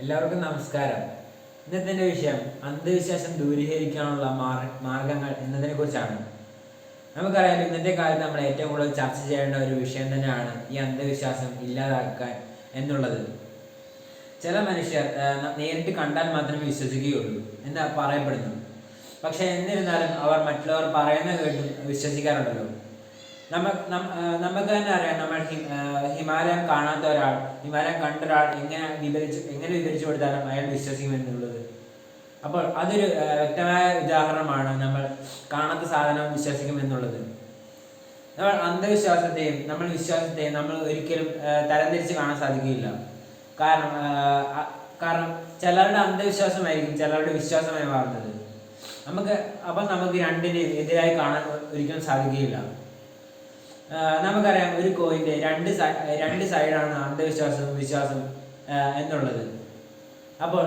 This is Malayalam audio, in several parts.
എല്ലാവർക്കും നമസ്കാരം. ഇന്നത്തെ വിഷയം അന്ധവിശ്വാസം ദൂരീകരിക്കാനുള്ള മാർ- മാർഗങ്ങൾ എന്നതിനെ കുറിച്ചാണ് നമുക്കറിയാം ഇന്നത്തെ കാലത്ത് നമ്മൾ ഏറ്റവും കൂടുതൽ ചർച്ച ചെയ്യേണ്ട ഒരു വിഷയം തന്നെയാണ് ഈ അന്ധവിശ്വാസം ഇല്ലാതാക്കാൻ എന്നുള്ളത്. ചില മനുഷ്യർ നേരിട്ട് കണ്ടാൽ മാത്രമേ വിശ്വസിക്കുകയുള്ളൂ എന്ന് പറയപ്പെടുന്നു. പക്ഷെ എന്നിരുന്നാലും അവർ മറ്റുള്ളവർ പറയുന്ന കേട്ടും വിശ്വസിക്കാറുണ്ടല്ലോ. നമ്മ നമുക്ക് തന്നെ അറിയാം നമ്മൾ ഹിമാലയം കാണാത്ത ഒരാൾ ഹിമാലയം കണ്ട ഒരാൾ എങ്ങനെ വിവരിച്ച് എങ്ങനെ വിവരിച്ചു കൊടുത്താലും അയാൾ വിശ്വസിക്കുമെന്നുള്ളത് അപ്പോൾ അതൊരു വ്യക്തമായ ഉദാഹരണമാണ് നമ്മൾ കാണാത്ത സാധനം വിശ്വസിക്കുമെന്നുള്ളത് നമ്മൾ അന്ധവിശ്വാസത്തെയും നമ്മൾ വിശ്വാസത്തെയും നമ്മൾ ഒരിക്കലും തരംതിരിച്ച് കാണാൻ സാധിക്കില്ല കാരണം കാരണം ചിലരുടെ അന്ധവിശ്വാസമായിരിക്കും ചിലരുടെ വിശ്വാസമായി മാറുന്നത്. നമുക്ക് അപ്പം നമുക്ക് രണ്ടിനെയും എതിരായി കാണാൻ ഒരിക്കലും സാധിക്കുകയില്ല. നമുക്കറിയാം ഒരു കോയിന്റെ രണ്ട് രണ്ട് സൈഡാണ് അന്ധവിശ്വാസവും വിശ്വാസവും എന്നുള്ളത്. അപ്പോൾ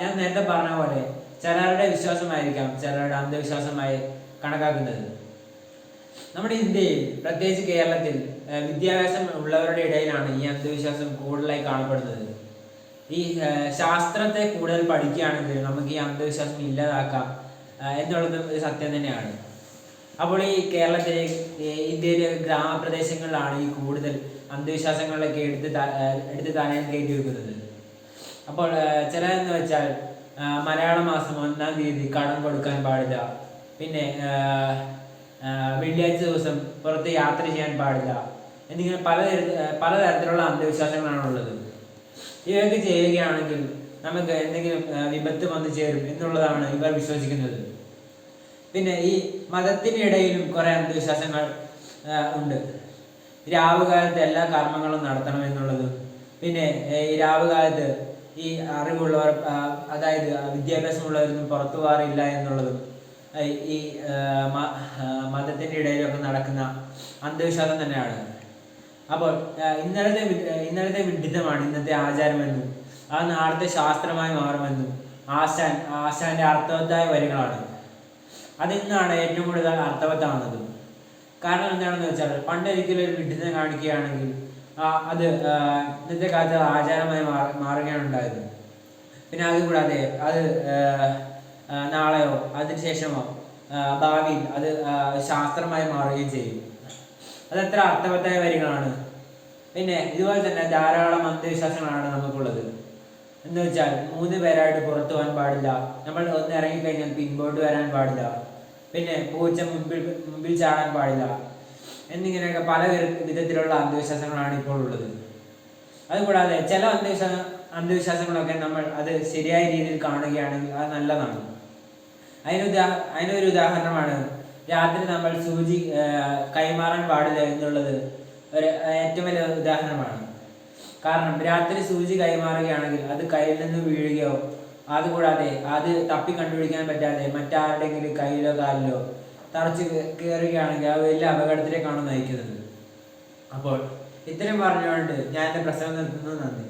ഞാൻ നേരത്തെ പറഞ്ഞ പോലെ ചിലരുടെ വിശ്വാസമായിരിക്കാം ചിലരുടെ അന്ധവിശ്വാസമായി കണക്കാക്കുന്നത്. നമ്മുടെ ഇന്ത്യയിൽ പ്രത്യേകിച്ച് കേരളത്തിൽ വിദ്യാഭ്യാസം ഉള്ളവരുടെ ഇടയിലാണ് ഈ അന്ധവിശ്വാസം കൂടുതലായി കാണപ്പെടുന്നത്. ഈ ശാസ്ത്രത്തെ കൂടുതൽ പഠിക്കുകയാണെങ്കിൽ നമുക്ക് ഈ അന്ധവിശ്വാസം ഇല്ലാതാക്കാം എന്നുള്ളത് ഒരു സത്യം തന്നെയാണ്. അപ്പോൾ ഈ കേരളത്തിലെ ഇന്ത്യയിലെ ഗ്രാമപ്രദേശങ്ങളിലാണ് ഈ കൂടുതൽ അന്ധവിശ്വാസങ്ങളൊക്കെ എടുത്ത് എടുത്ത് തലയിൽ കയറ്റി വെക്കുന്നത്. അപ്പോൾ ചിലതെന്ന് വെച്ചാൽ മലയാള മാസം ഒന്നാം തീയതി കടം കൊടുക്കാൻ പാടില്ല. പിന്നെ വെള്ളിയാഴ്ച ദിവസം പുറത്ത് യാത്ര ചെയ്യാൻ പാടില്ല. എന്നിങ്ങനെ പലതര പലതരത്തിലുള്ള അന്ധവിശ്വാസങ്ങളാണ് ഉള്ളത്. ഇവയൊക്കെ ചെയ്യുകയാണെങ്കിൽ നമുക്ക് എന്തെങ്കിലും വിപത്ത് വന്നു ചേരും എന്നുള്ളതാണ് ഇവർ വിശ്വസിക്കുന്നത്. പിന്നെ ഈ മതത്തിനിടയിലും കുറേ അന്ധവിശ്വാസങ്ങൾ ഉണ്ട്. രാവുകാലത്ത് എല്ലാ കർമ്മങ്ങളും നടത്തണം എന്നുള്ളതും പിന്നെ ഈ രാവുകാലത്ത് ഈ അറിവുള്ളവർ അതായത് വിദ്യാഭ്യാസമുള്ളവരൊന്നും പുറത്തു പോകാറില്ല എന്നുള്ളതും ഈ ആ, മ- ആ, മതത്തിന്റെ ഇടയിലൊക്കെ നടക്കുന്ന അന്ധവിശ്വാസം തന്നെയാണ്. അപ്പോൾ ഇന്നലത്തെ ഇന്നലത്തെ വിഡിത്തമാണ് ഇന്നത്തെ ആചാരമെന്നും ആ നാളത്തെ ശാസ്ത്രമായി മാറുമെന്നും ആശാൻ ആശാന്റെ അർത്ഥവത്തായ വരികളാണ്. അതിന്നാണ് ഏറ്റവും കൂടുതൽ അർത്ഥവത്താവുന്നത് കാരണം എന്താണെന്ന് വെച്ചാൽ പണ്ട് ഒരിക്കലും ഒരു വിഡിത്തം കാണിക്കുകയാണെങ്കിൽ അത് ഇന്നത്തെ കാലത്ത് ആചാരമായി മാറി മാറുകയാണ് ഉണ്ടായത്. പിന്നെ അതുകൂടാതെ അത് നാളെയോ അതിനുശേഷമോ ശേഷമോ ഭാവിയിൽ അത് ശാസ്ത്രമായി മാറുകയും ചെയ്യും. അതെത്ര അർത്ഥവത്തായ വരികളാണ്. പിന്നെ ഇതുപോലെ തന്നെ ധാരാളം അന്ധവിശ്വാസങ്ങളാണ് നമുക്കുള്ളത്. എന്ന് വെച്ചാൽ മൂന്ന് പേരായിട്ട് പുറത്തു പോകാൻ പാടില്ല. നമ്മൾ ഒന്ന് ഇറങ്ങിക്കഴിഞ്ഞാൽ പിൻപോട്ട് വരാൻ പാടില്ല. പിന്നെ പൂച്ച മുമ്പിൽ മുമ്പിൽ ചാടാൻ പാടില്ല. എന്നിങ്ങനെയൊക്കെ പല വിധത്തിലുള്ള അന്ധവിശ്വാസങ്ങളാണ് ഇപ്പോൾ ഉള്ളത്. അതുകൂടാതെ ചില അന്ധവിശ്വാസ അന്ധവിശ്വാസങ്ങളൊക്കെ നമ്മൾ അത് ശരിയായ രീതിയിൽ കാണുകയാണെങ്കിൽ അത് നല്ലതാണ്. അതിനുദാ അതിനൊരു ഉദാഹരണമാണ് രാത്രി നമ്മൾ സൂചി കൈമാറാൻ പാടില്ല എന്നുള്ളത്. ഒരു ഏറ്റവും വലിയ ഉദാഹരണമാണ്. കാരണം രാത്രി സൂചി കൈമാറുകയാണെങ്കിൽ അത് കയ്യിൽ നിന്ന് വീഴുകയോ അതുകൂടാതെ അത് തപ്പി കണ്ടുപിടിക്കാൻ പറ്റാതെ മറ്റാരുടെങ്കിലും കയ്യിലോ കാലിലോ തറച്ച് കയറുകയാണെങ്കിൽ അത് വലിയ അപകടത്തിലേക്കാണ് നയിക്കുന്നത്. അപ്പോൾ ഇത്രയും പറഞ്ഞുകൊണ്ട് ഞാൻ എന്റെ പ്രസംഗം നിർത്തുന്നത് നന്ദി.